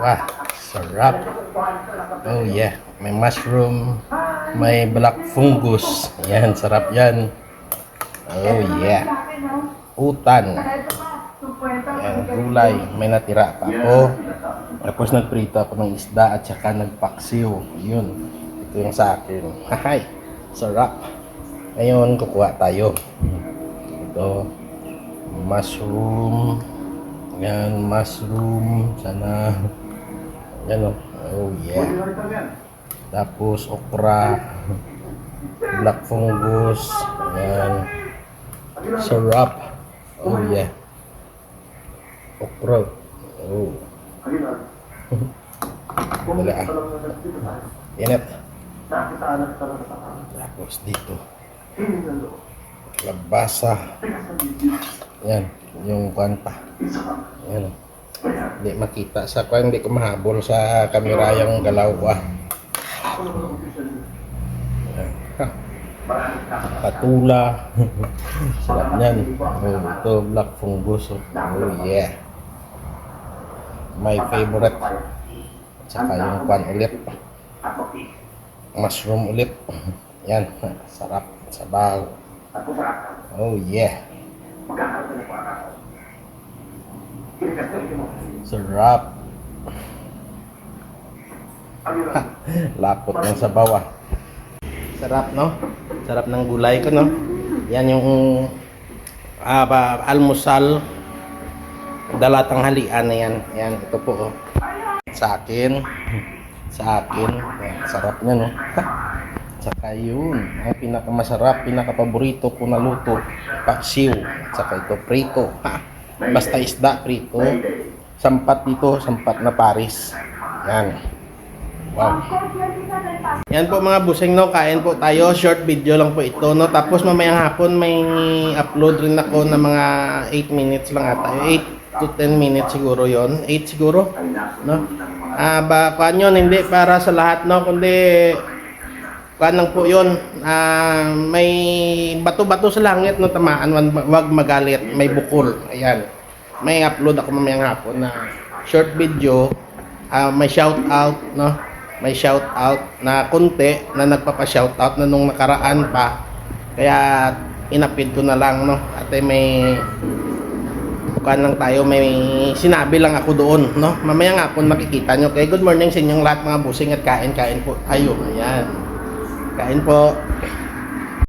Wah, sarap. Oh yeah, may mushroom, may black fungus. Yan, sarap yan. Oh yeah. Utan. Yan, gulay. May natira pa ako. Tapos nagprito ako ng isda at saka nagpaksiw. Yun. Ito yung sa akin. Hahay. Sarap. Ngayon, kukuha tayo. Ito. Mushroom. Yan, mushroom. Sana. Yan o. Oh yeah. Tapos okra. Black fungus. Yan. Sarap. Oh yeah. Okra. Oh. Wala ah. Init. Tapos dito. Labasa. Yan. Yung kuan pa. Yan. Hindi makita sa kuan. Hindi ko mahabol sa kamera yung galaw ko ah. Patula. Sarap yan. Oh, ito black fungus. Oh, yeah. My favorite. Tsaka yung pan ulit. Mushroom ulit. Yan. Sarap. Sabaw. Oh yeah. Sarap. Ha, Lapot ng sabaw ah. Sarap no? Sarap ng gulay ko no? Yan yung ba, almusal dalatang halian na yan. Yan, ito po oh. Sa akin. Sa akin. Yan, sarap niya no? Tsaka yun, ang pinakamasarap, pinakapaborito ko na luto, paksiw. Tsaka ito, prito. Ha? Basta isda, prito. Sampat dito, sampat na Paris. Yan. Wow. Yan po mga busing no, kain po tayo. Short video lang po ito no. Tapos mamayang hapon may upload rin ako na mga 8 minutes lang ata. 8 to 10 minutes siguro yon 8 siguro. No? Ah, ba, kuan yun, hindi para sa lahat no, kundi kuan lang po yun. Ah, may bato-bato sa langit no, tamaan, wag, magalit, may bukol. Ayan. May upload ako mamayang hapon na short video. Ah, may shout out no may shout out na konti na nagpapa-shout out na nung nakaraan pa. Kaya inapid ko na lang no. At ay may kuan lang tayo, may sinabi lang ako doon, no? Mamaya nga po makikita nyo. Okay, good morning sa inyong lahat mga busing at kain-kain po tayo. Ayan. Kain po.